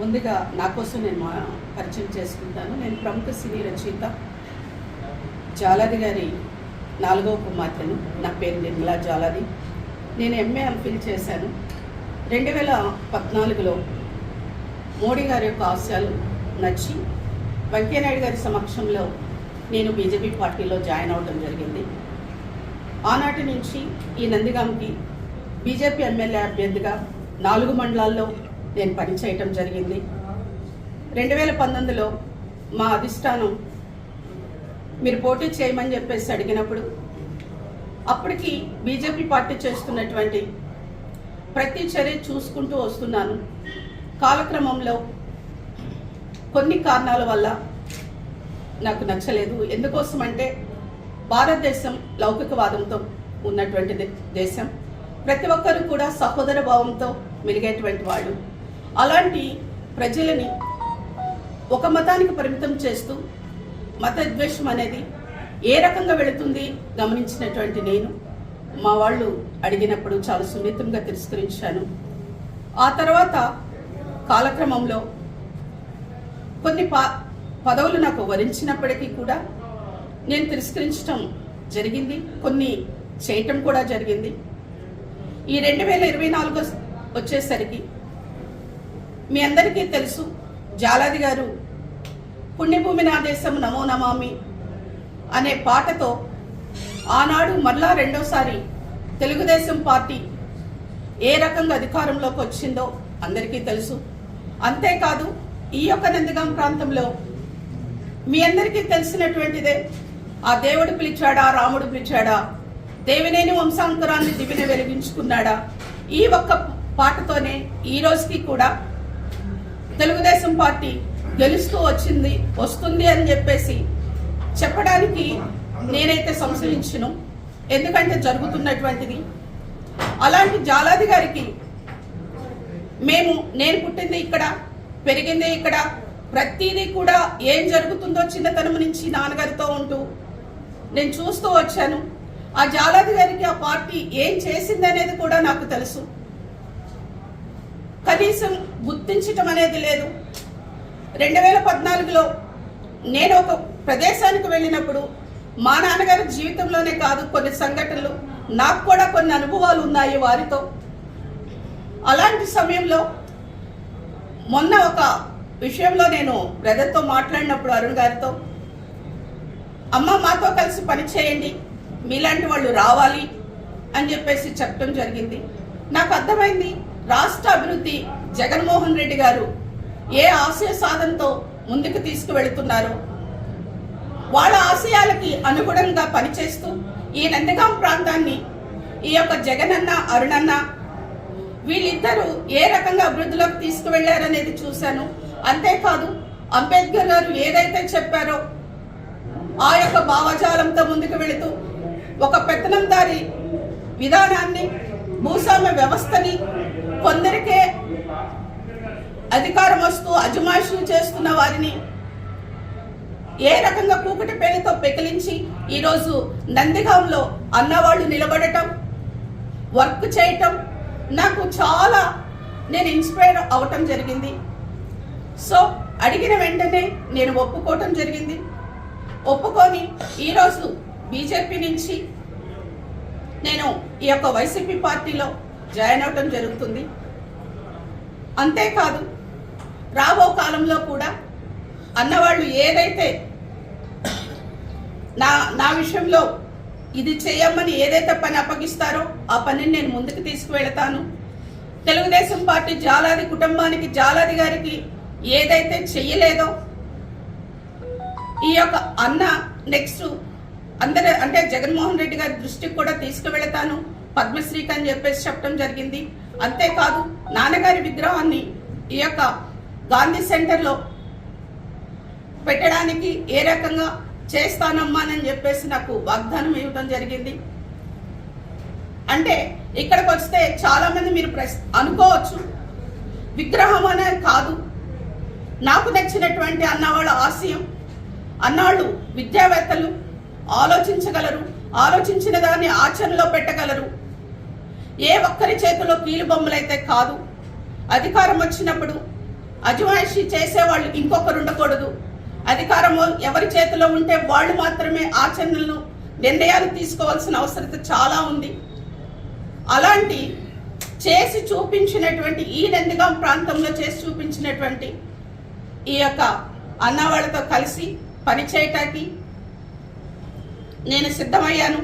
ముందుగా నా కోసం నేను మా- పరిచయం చేసుకుంటాను. నేను ప్రముఖ సినీ రచయిత జాలాది గారి నాలుగవ కుమార్తెను. నా పేరు నిర్మలా జాలాది. నేను ఎంఏ ఎంఫిల్ చేశాను. రెండు వేల పద్నాలుగులో మోడీ గారి యొక్క ఆశయాలు నచ్చి వెంకయ్యనాయుడు గారి సమక్షంలో నేను బీజేపీ పార్టీలో జాయిన్ అవడం జరిగింది. ఆనాటి నుంచి ఈ నందిగాంకి బీజేపీ ఎమ్మెల్యే అభ్యర్థిగా నాలుగు మండలాల్లో నేను పనిచేయటం జరిగింది. రెండు వేల పంతొమ్మిదిలో మా అధిష్టానం మీరు పోటీ చేయమని చెప్పేసి అడిగినప్పుడు అప్పటికి బీజేపీ పార్టీ చేస్తున్నటువంటి ప్రతి చర్య చూసుకుంటూ వస్తున్నాను. కాలక్రమంలో కొన్ని కారణాల వల్ల నాకు నచ్చలేదు. ఎందుకోసం అంటే భారతదేశం లౌకికవాదంతో ఉన్నటువంటి దేశం. ప్రతి ఒక్కరు కూడా సహోదర భావంతో మెలిగేటువంటి వాళ్ళు. అలాంటి ప్రజలని ఒక మతానికి పరిమితం చేస్తూ మత ద్వేషం అనేది ఏ రకంగా వెళుతుంది గమనించినటువంటి నేను మా వాళ్ళు అడిగినప్పుడు చాలా సున్నితంగా తిరస్కరించాను. ఆ తర్వాత కాలక్రమంలో కొన్ని ప పదవులు నాకు వరించినప్పటికీ కూడా నేను తిరస్కరించడం జరిగింది కొన్ని చేయటం కూడా జరిగింది. ఈ రెండు వేల ఇరవై నాలుగు వచ్చేసరికి మీ అందరికీ తెలుసు జాలాది గారు పుణ్యభూమి నా దేశం నమో నమామి అనే పాటతో ఆనాడు మరలా రెండోసారి తెలుగుదేశం పార్టీ ఏ రకంగా అధికారంలోకి వచ్చిందో అందరికీ తెలుసు. అంతేకాదు ఈ యొక్క నందిగాం ప్రాంతంలో మీ అందరికీ తెలిసినటువంటిదే ఆ దేవుడు పిలిచాడా రాముడు పిలిచాడా దేవినేని వంశాంతరాన్ని దివిన వెలిగించుకున్నాడా ఈ ఒక్క పాటతోనే ఈ రోజుకి కూడా తెలుగుదేశం పార్టీ గెలుస్తూ వచ్చింది వస్తుంది అని చెప్పేసి చెప్పడానికి నేనైతే సంశయించను. ఎందుకంటే జరుగుతున్నటువంటిది. అలాంటి జాలాది గారికి మేము నేను పుట్టింది ఇక్కడ పెరిగింది ఇక్కడ ప్రతిదీ కూడా ఏం జరుగుతుందో చిన్నతనం నుంచి నాన్నగారితో ఉంటూ నేను చూస్తూ వచ్చాను. ఆ జాలాది గారికి ఆ పార్టీ ఏం చేసిందనేది కూడా నాకు తెలుసు. కనీసం గుర్తించటం అనేది లేదు. రెండు వేల పద్నాలుగులో నేను ఒక ప్రదేశానికి వెళ్ళినప్పుడు మా నాన్నగారి జీవితంలోనే కాదు కొన్ని సంఘటనలు నాకు కూడా కొన్ని అనుభవాలు ఉన్నాయి వారితో. అలాంటి సమయంలో మొన్న ఒక విషయంలో నేను బ్రదర్తో మాట్లాడినప్పుడు అరుణ్ గారితో అమ్మ మాతో కలిసి పని చేయండి. మీలాంటి వాళ్ళు రావాలి అని చెప్పేసి చెప్పడం జరిగింది. నాకు అర్థమైంది. రాష్ట్ర అభివృద్ధి జగన్మోహన్ రెడ్డి గారు ఏ ఆశయ సాధనతో ముందుకు తీసుకువెళుతున్నారో? వాళ్ళ ఆశయాలకి అనుగుణంగా పనిచేస్తూ ఈ నందిగాం ప్రాంతాన్ని ఈ యొక్క జగనన్న అరుణన్న వీళ్ళిద్దరూ ఏ రకంగా అభివృద్ధిలోకి తీసుకువెళ్ళారనేది చూశాను. అంతేకాదు అంబేద్కర్ గారు ఏదైతే చెప్పారో ఆ యొక్క భావజాలంతో ముందుకు వెళుతూ ఒక పెత్తనందారి విధానాన్ని భూస్వామ్య వ్యవస్థని కొందరికే అధికారం వస్తూ అజమాయిషులు చేస్తున్న వారిని ఏ రకంగా కూకటి పేరుతో పెకిలించి ఈరోజు నందిగాంలో అన్నవాళ్ళు నిలబడటం వర్క్ చేయటం నాకు చాలా నేను ఇన్స్పైర్ అవటం జరిగింది. సో అడిగిన వెంటనే నేను ఒప్పుకోవటం జరిగింది. ఒప్పుకొని ఈరోజు బీజేపీ నుంచి నేను ఈ యొక్క వైసీపీ పార్టీలో జాయిన్ అవటం జరుగుతుంది. అంతేకాదు రాబో కాలంలో కూడా అన్నవాళ్ళు ఏదైతే నా నా విషయంలో ఇది చేయమని ఏదైతే పని అప్పగిస్తారో ఆ పనిని నేను ముందుకు తీసుకువెళతాను. తెలుగుదేశం పార్టీ జాలాది కుటుంబానికి జాలాది గారికి ఏదైతే చెయ్యలేదో ఈ యొక్క అన్న నెక్స్ట్ అందరు అంటే జగన్మోహన్ రెడ్డి గారి దృష్టికి కూడా తీసుకువెళతాను. పద్మశ్రీకి అని చెప్పేసి చెప్పడం జరిగింది. అంతేకాదు నాన్నగారి విగ్రహాన్ని ఈ యొక్క గాంధీ సెంటర్లో పెట్టడానికి ఏ రకంగా చేస్తానమ్మానని చెప్పేసి నాకు వాగ్దానం ఇవ్వడం జరిగింది. అంటే ఇక్కడికి వస్తే చాలామంది మీరు ప్రశ్ అనుకోవచ్చు. విగ్రహం అనే కాదు. నాకు నచ్చినటువంటి అన్నవాళ్ళ ఆశయం. అన్నాళ్ళు విద్యావేత్తలు ఆలోచించగలరు ఆలోచించిన దాన్ని ఆచరణలో పెట్టగలరు. ఏ ఒక్కరి చేతిలో కీలు బొమ్మలైతే కాదు అధికారం వచ్చినప్పుడు అజమాయిషి చేసేవాళ్ళు ఇంకొకరు ఉండకూడదు. అధికారము ఎవరి చేతిలో ఉంటే వాళ్ళు మాత్రమే ఆచరణలు నిర్ణయాలు తీసుకోవాల్సిన అవసరత చాలా ఉంది. అలాంటి చేసి చూపించినటువంటి ఈ నందిగాం ప్రాంతంలో చేసి చూపించినటువంటి ఈ యొక్క అన్న వాళ్ళతో కలిసి పనిచేయటానికి నేను సిద్ధమయ్యాను.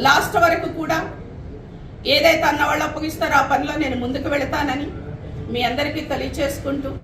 లాస్ట్ వరకు కూడా ఏదైతే అన్న వాళ్ళు అప్పగిస్తారో ఆ పనిలో నేను ముందుకు వెళతానని మీ అందరికీ తెలియచేసుకుంటూ